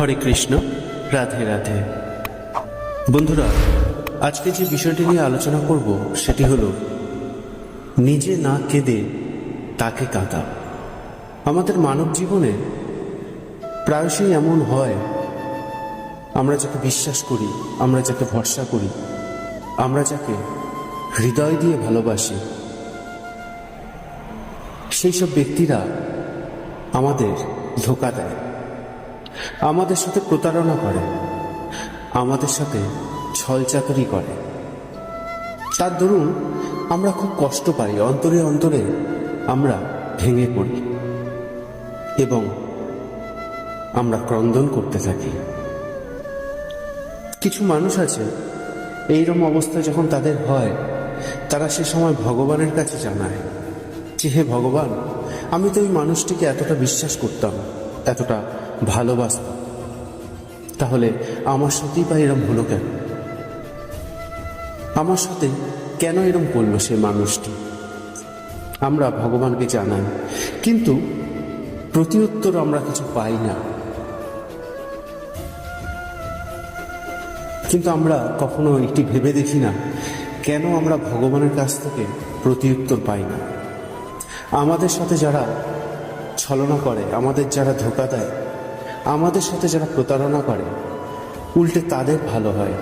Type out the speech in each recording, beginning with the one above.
হরে কৃষ্ণ, রাধে রাধে। বন্ধুরা, আজকে যে বিষয়টি নিয়ে আলোচনা করব, সেটি হলো, নিজে না কেঁদে তাকে কাঁদা। আমাদের মানব জীবনে প্রায়শই এমন হয়, আমরা যাকে বিশ্বাস করি, আমরা যাকে ভরসা করি, আমরা যাকে হৃদয় দিয়ে ভালোবাসি, সেই সব ব্যক্তিরা আমাদের ধোকা দেয়। আমাদের সাথে প্রতারণা করে, আমাদের সাথে ছলচাতুরি করে। তার দরুন আমরা খুব কষ্ট পাই, অন্তরে অন্তরে আমরা ভেঙে পড়ি এবং আমরা ক্রন্দন করতে থাকি। কিছু মানুষ আছে, এইরকম অবস্থা যখন তাদের হয়, তারা সে সময় ভগবানের কাছে জানায় যে, হে ভগবান, আমি তো ওই মানুষটিকে এতটা বিশ্বাস করতাম, এতটা ভালোবাসতাম তাহলে আমার সাথেই বা এরম হলো কেন? আমার সাথে কেন এরম করল সে মানুষটি? আমরা ভগবানকে জানাই, কিন্তু প্রতিউত্তর আমরা কিছু পাই না। কিন্তু আমরা কখনো একটি ভেবে দেখি না, কেন আমরা ভগবানের কাছ থেকে প্রতিউত্তর পাই না। আমাদের সাথে যারা ছলনা করে, আমাদের যারা ধোকা দেয় আমাদের সাথে যারা প্রতারণা করে, উল্টে তাদের ভালো হয়।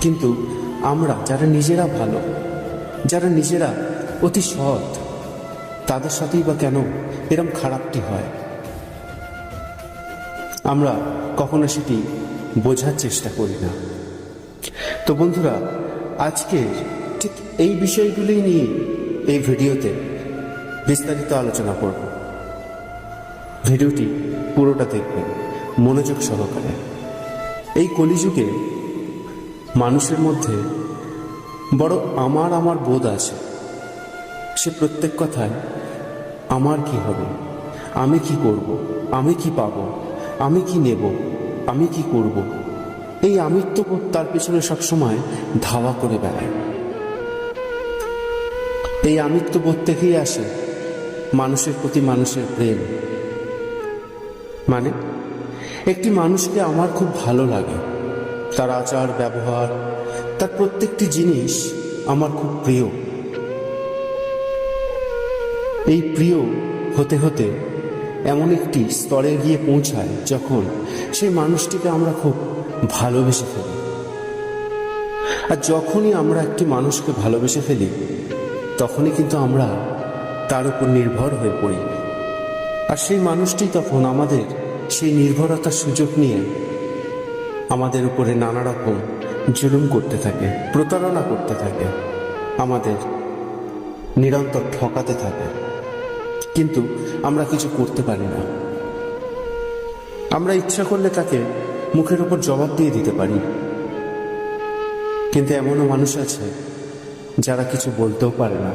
কিন্তু আমরা যারা নিজেরা ভালো, যারা নিজেরা অতি সৎ, তাদের সাথেই বা কেন এরম খারাপটি হয়? আমরা কখনো সেটি বোঝার চেষ্টা করি না। তো বন্ধুরা, আজকে ঠিক এই বিষয়গুলি নিয়ে এই ভিডিওতে বিস্তারিত আলোচনা করব। ভিডিওটি পুরোটা দেখবেন, মনোযোগ সহকারে। এই কলিযুগে মানুষের মধ্যে বড় আমার আমার বোধ আছে। সে প্রত্যেক কথায়, আমার কি হবে? আমি কি করব? আমি কি পাবো? আমি কি নেব? আমি কি করব? এই আমিত্ববোধ তার পেছনে সবসময় ধাওয়া করে বেড়ায়। এই আমিত্ববোধ থেকেই আসে মানুষের প্রতি মানুষের প্রেম। মানে? একটি মানুষকে আমার খুব ভালো লাগে। তার আচার, ব্যবহার, তার প্রত্যেকটি জিনিস আমার খুব প্রিয়। এই প্রিয় হতে হতে এমন একটি স্তরে গিয়ে পৌঁছায় যখন সেই মানুষটিকে আমরা খুব ভালোবেসে ফেলি। আর যখনই আমরা একটি মানুষকে ভালোবেসে ফেলি, তখনই কিন্তু আমরা তার উপর নির্ভর হয়ে পড়ি। আর সেই মানুষটি তখন আমাদের সেই নির্ভরতার সুযোগ নিয়ে আমাদের উপরে নানা রকম জুলুম করতে থাকে, প্রতারণা করতে থাকে, আমাদের নিরন্তর ঠকাতে থাকে। কিন্তু আমরা কিছু করতে পারি না। আমরা ইচ্ছা করলে তাকে মুখের উপর জবাব দিয়ে দিতে পারি। কিন্তু এমনও মানুষ আছে যারা কিছু বলতেও পারে না।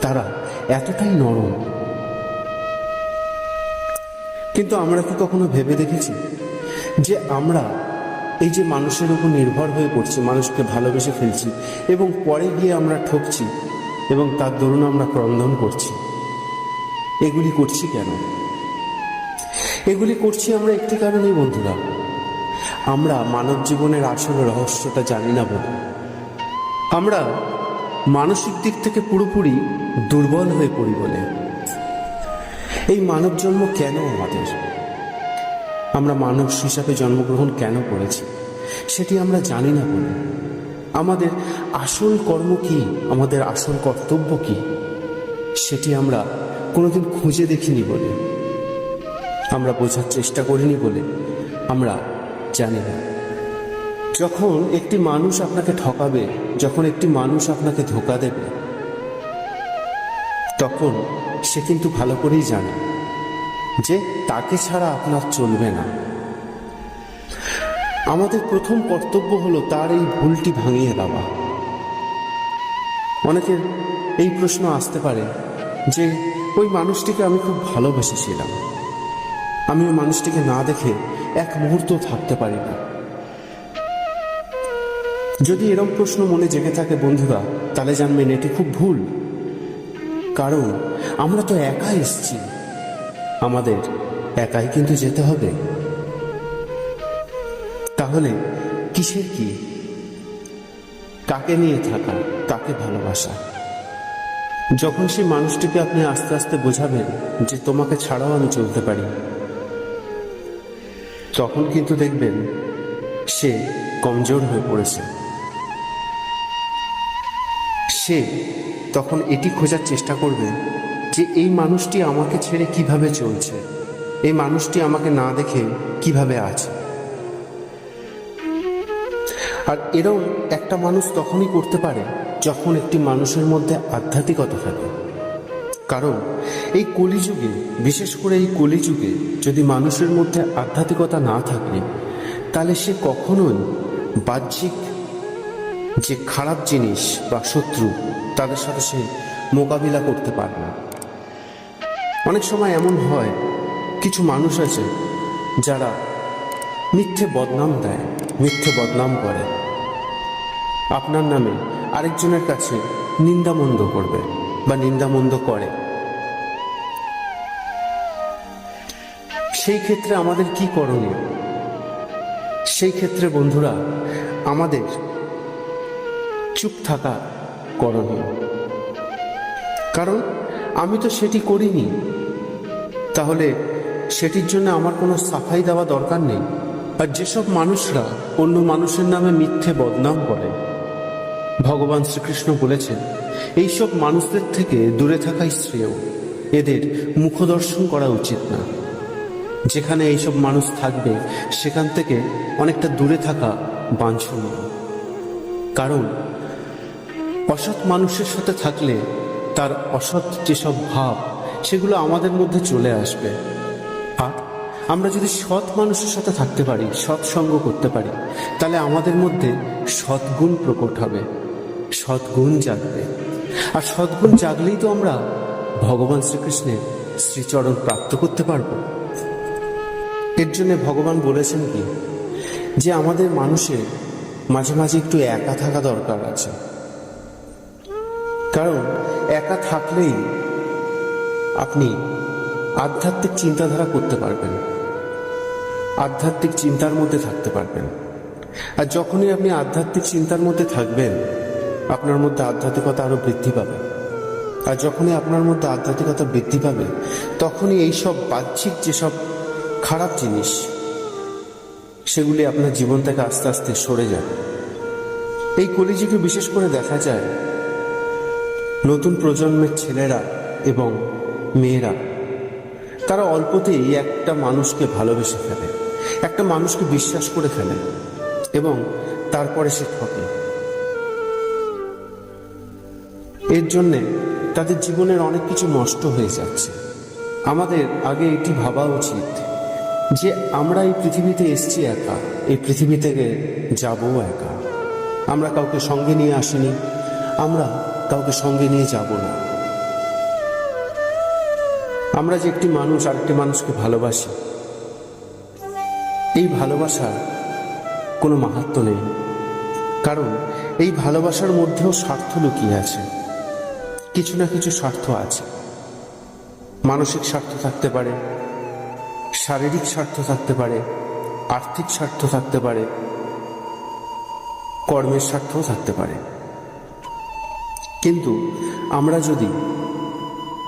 তারা এতটাই নরম কিন্তু আমরা কি কখনো ভেবে দেখেছি যে আমরা এই যে মানুষের উপর নির্ভর হয়ে পড়ছি, মানুষকে ভালোবেসে ফেলছি এবং পরে গিয়ে আমরা ঠকছি এবং তার দরুন আমরা ক্রন্দন করছি? এগুলি করছি কেন? এগুলি করছি আমরা একটি কারণেই, বন্ধুরা। আমরা মানব জীবনের আসল রহস্যটা জানি না বলে আমরা মানসিক দিক থেকে পুরোপুরি দুর্বল হয়ে পড়ি বলে। এই মানব জন্ম কেন আমাদের? আমরা মানব হিসাবে জন্মগ্রহণ কেন করেছি? সেটি আমরা জানি না বলে। আমাদের আসল কর্ম কি? আমাদের আসল কর্তব্য কি? সেটি আমরা কোনোদিন খুঁজে দেখিনি বলে। আমরা বোঝার চেষ্টা করিনি বলে। আমরা জানি না। যখন একটি মানুষ আপনাকে ঠকাবে, যখন একটি মানুষ আপনাকে ধোকা দেবে তখন সে কিন্তু ভালো করেই জানে যে তাকে ছাড়া আপনার চলবে না। আমাদের প্রথম কর্তব্য হলো তার এই ভুলটি ভাঙিয়ে দেওয়া। অনেকের এই প্রশ্ন আসতে পারে যে, ওই মানুষটিকে আমি খুব ভালোবেসেছিলাম। আমি ওই মানুষটিকে না দেখে এক মুহূর্ত থাকতে পারি না। যদি এরম প্রশ্ন মনে জেগে থাকে বন্ধুরা, তাহলে জানবেন এটি খুব ভুল। কারণ আমরা তো একা এসছি। আমাদের একাই কিন্তু যেতে হবে। তাহলে কিসের কি? কাকে নিয়ে থাকা, কাকে ভালোবাসা? যখন সেই মানুষটিকে আপনি আস্তে আস্তে বোঝাবেন যে তোমাকে ছাড়াও আমি চলতে পারি, তখন কিন্তু দেখবেন সে কমজোর হয়ে পড়েছে। সে তখন এটি খোঁজার চেষ্টা করবে যে এই মানুষটি আমাকে ছেড়ে কীভাবে চলছে। এই মানুষটি আমাকে না দেখে কীভাবে আছে। আর এরম একটা মানুষ তখনই করতে পারে যখন একটি মানুষের মধ্যে আধ্যাত্মিকতা থাকে। কারণ এই কলিযুগে, বিশেষ করে এই কলিযুগে যদি মানুষের মধ্যে আধ্যাত্মিকতা না থাকে, তাহলে সে কখনোই বাহ্যিক যে খারাপ জিনিস বা শত্রু তাদের সাথে সে মোকাবিলা করতে পারে না অনেক সময় এমন হয়, কিছু মানুষ আছে যারা মিথ্যে বদনাম দেয়, মিথ্যে বদনাম করে। আপনার নামে আরেকজনের কাছে নিন্দামন্দ করবে বা নিন্দামন্দ করে। সেই ক্ষেত্রে আমাদের কি করণীয়? সেই ক্ষেত্রে বন্ধুরা, আমাদের চুপ থাকা করণীয়। কারণ আমি তো সেটি করিনি। তাহলে সেটির জন্য আমার কোনো সাফাই দেওয়া দরকার নেই। আর যেসব মানুষরা অন্য মানুষের নামে মিথ্যে বদনাম করে, ভগবান শ্রীকৃষ্ণ বলেছেন, এইসব মানুষদের থেকে দূরে থাকাই শ্রেয়। এদের মুখদর্শন করা উচিত না। যেখানে এইসব মানুষ থাকবে, সেখান থেকে অনেকটা দূরে থাকা বাঞ্ছনীয়। কারণ অসৎ মানুষের সাথে থাকলে তার অসৎ যেসব ভাব, সেগুলো আমাদের মধ্যে চলে আসবে। আর আমরা যদি সৎ মানুষের সাথে থাকতে পারি সৎসঙ্গ করতে পারি, তাহলে আমাদের মধ্যে সদ্গুণ প্রকট হবে, সদ্গুণ জাগবে। আর সদ্গুণ জাগলেই তো আমরা ভগবান শ্রীকৃষ্ণের শ্রীচরণ প্রাপ্ত করতে পারব। এর জন্য ভগবান বলেছেন কি? যে আমাদের মানুষের মাঝে মাঝে একটু একা থাকা দরকার আছে। কারণ একা থাকলেই আপনি আধ্যাত্মিক চিন্তাধারা করতে পারবেন। আধ্যাত্মিক চিন্তার মধ্যে থাকতে পারবেন। আর যখনই আপনি আধ্যাত্মিক চিন্তার মধ্যে থাকবেন, আপনার মধ্যে আধ্যাত্মিকতা আরও বৃদ্ধি পাবে। আর যখনই আপনার মধ্যে আধ্যাত্মিকতা বৃদ্ধি পাবে, তখনই এইসব বাহ্যিক যেসব খারাপ জিনিস, সেগুলি আপনার জীবন থেকে আস্তে আস্তে সরে যাবে। এই কলিযুগে বিশেষ করে দেখা যায় নতুন প্রজন্মের ছেলেরা এবং মেয়েরা, তারা অল্পতেই একটা মানুষকে ভালোবেসে ফেলে, একটা মানুষকে বিশ্বাস করে ফেলে এবং তারপরে সে ঠকে। এর জন্যে তাদের জীবনের অনেক কিছু নষ্ট হয়ে যাচ্ছে। আমাদের আগে এটি ভাবা উচিত যে আমরা এই পৃথিবীতে এসছি একা, এই পৃথিবী থেকে যাব একা। আমরা কাউকে সঙ্গে নিয়ে আসিনি, আমরা কাউকে সঙ্গে নিয়ে যাব না। আমরা যে একটি মানুষ আরেকটি মানুষকে ভালোবাসি, এই ভালোবাসা কোনো মাহাত্ম নেই। কারণ এই ভালোবাসার মধ্যেও স্বার্থ লুকিয়ে আছে। কিছু না কিছু স্বার্থ আছে। মানসিক স্বার্থ থাকতে পারে, শারীরিক স্বার্থ থাকতে পারে, আর্থিক স্বার্থ থাকতে পারে, কর্মের স্বার্থও থাকতে পারে। কিন্তু আমরা যদি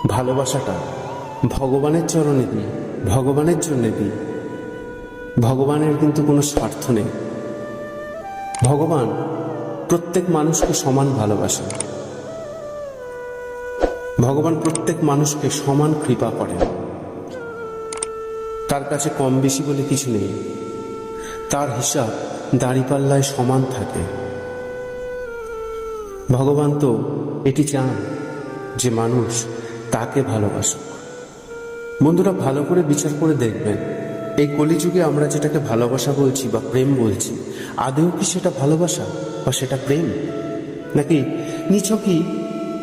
ভালোবাসাটা ভগবানের চরণে দিই, ভগবানের জন্য দিই, ভগবানের কিন্তু কোনো স্বার্থ নেই। ভগবান প্রত্যেক মানুষকে সমান ভালোবাসেন। ভগবান প্রত্যেক মানুষকে সমান কৃপা করেন। তার কাছে কম বেশি বলে কিছু নেই। তার হিসাব দাঁড়িপাল্লায় সমান থাকে। ভগবান তো এটি চান যে মানুষ তাকে ভালোবাসুক। বন্ধুরা, ভালো করে বিচার করে দেখবেন, এই কলিযুগে আমরা যেটাকে ভালোবাসা বলছি বা প্রেম বলছি আদেও কি সেটা ভালোবাসা বা সেটা প্রেম? নাকি নিছকই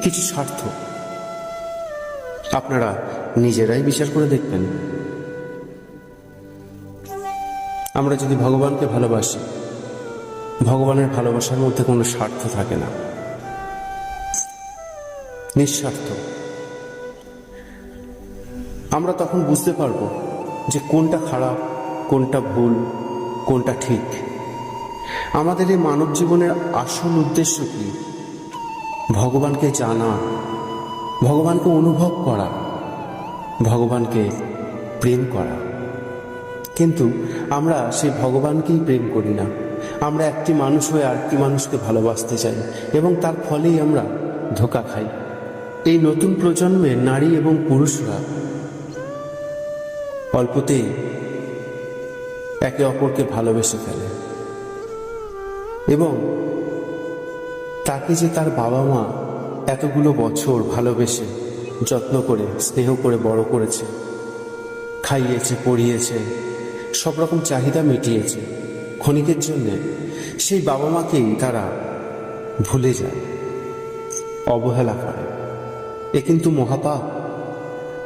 কিছু স্বার্থ? আপনারা নিজেরাই বিচার করে দেখবেন। আমরা যদি ভগবানকে ভালোবাসি, ভগবানের ভালোবাসার মধ্যে কোনো স্বার্থ থাকে না। নিঃস্বার্থ। আমরা তখন বুঝতে পারব যে কোনটা খারাপ, কোনটা ভুল, কোনটা ঠিক। আমাদের এই মানব জীবনের আসল উদ্দেশ্য কি? ভগবানকে জানা, ভগবানকে অনুভব করা, ভগবানকে প্রেম করা। কিন্তু আমরা সেই ভগবানকেই প্রেম করি না। আমরা একটি মানুষ হয়ে আরেকটি মানুষকে ভালোবাসতে চাই এবং তার ফলেই আমরা ধোকা খাই। এই নতুন প্রজন্মের নারী এবং পুরুষরা অল্পতেই একে অপরকে ভালোবেসে ফেলে। এবং তাকে যে তার বাবা মা এতগুলো বছর ভালোবেসে যত্ন করে, স্নেহ করে, বড় করেছে, খাইয়েছে, পড়িয়েছে, সব রকম চাহিদা মিটিয়েছে, ক্ষণিকের জন্যে সেই বাবা মাকেই তারা ভুলে যায়, অবহেলা করে। এ কিন্তু মহাপাপ।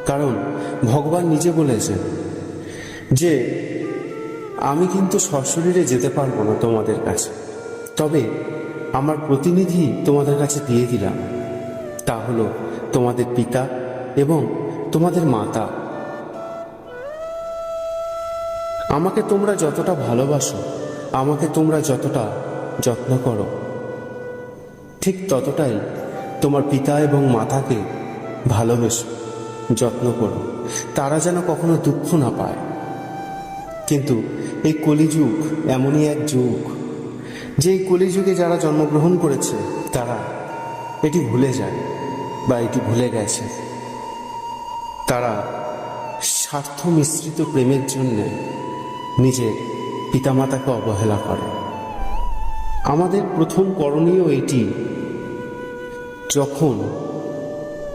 কারণ ভগবান নিজে বলেছেন যে, আমি কিন্তু সশরীরে যেতে পারব না তোমাদের কাছে। তবে আমার প্রতিনিধি তোমাদের কাছে দিয়ে দিলাম। তা হলো তোমাদের পিতা এবং তোমাদের মাতা। আমাকে তোমরা যতটা ভালোবাসো, আমাকে তোমরা যতটা যত্ন করো। ঠিক ততটাই তোমার পিতা এবং মাতাকে ভালোবেসো, যত্ন করো। তারা যেন কখনো দুঃখ না পায়। কিন্তু এই কলিযুগ এমনই এক যুগ। যে কলিযুগে যারা জন্মগ্রহণ করেছে, তারা এটি ভুলে যায় বা এটি ভুলে গেছে। তারা স্বার্থ মিশ্রিত প্রেমের জন্যে নিজের পিতামাতাকে অবহেলা করে। আমাদের প্রথম করণীয় এটি যখন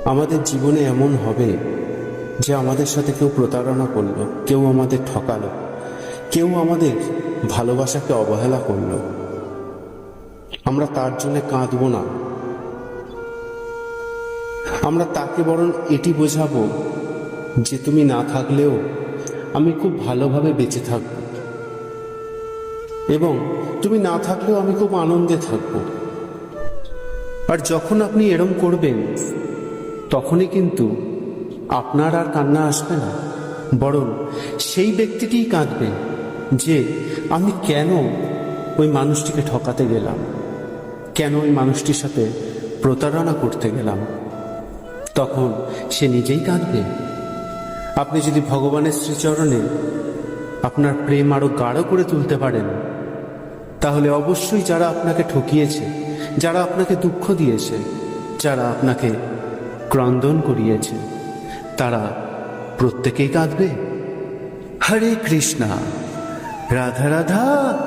আমাদের জীবনে এমন হবে যে আমাদের সাথে কেউ প্রতারণা করল, কেউ আমাদের ঠকালো, কেউ আমাদের ভালোবাসাকে অবহেলা করল, আমরা তার জন্য কাঁদব না। আমরা তাকে বরং এটি বোঝাবো যে তুমি না থাকলেও আমি খুব ভালোভাবে বেঁচে থাকব। এবং তুমি না থাকলেও আমি খুব আনন্দে থাকব। আর যখন আপনি এরম করবেন, তখনই কিন্তু আপনার আর কান্না আসবে না। বরং সেই ব্যক্তিটিই কাঁদবে যে, আমি কেন ওই মানুষটিকে ঠকাতে গেলাম? কেন ওই মানুষটির সাথে প্রতারণা করতে গেলাম? তখন সে নিজেই কাঁদবে। আপনি যদি ভগবানের শ্রীচরণে আপনার প্রেম আরও গাঢ় করে তুলতে পারেন, তাহলে অবশ্যই যারা আপনাকে ঠকিয়েছে যারা আপনাকে দুঃখ দিয়েছে, যারা আপনাকে ক্রন্দন করিয়েছে, তারা প্রত্যেকেই কাঁদবে। হরে কৃষ্ণা, রাধা রাধা।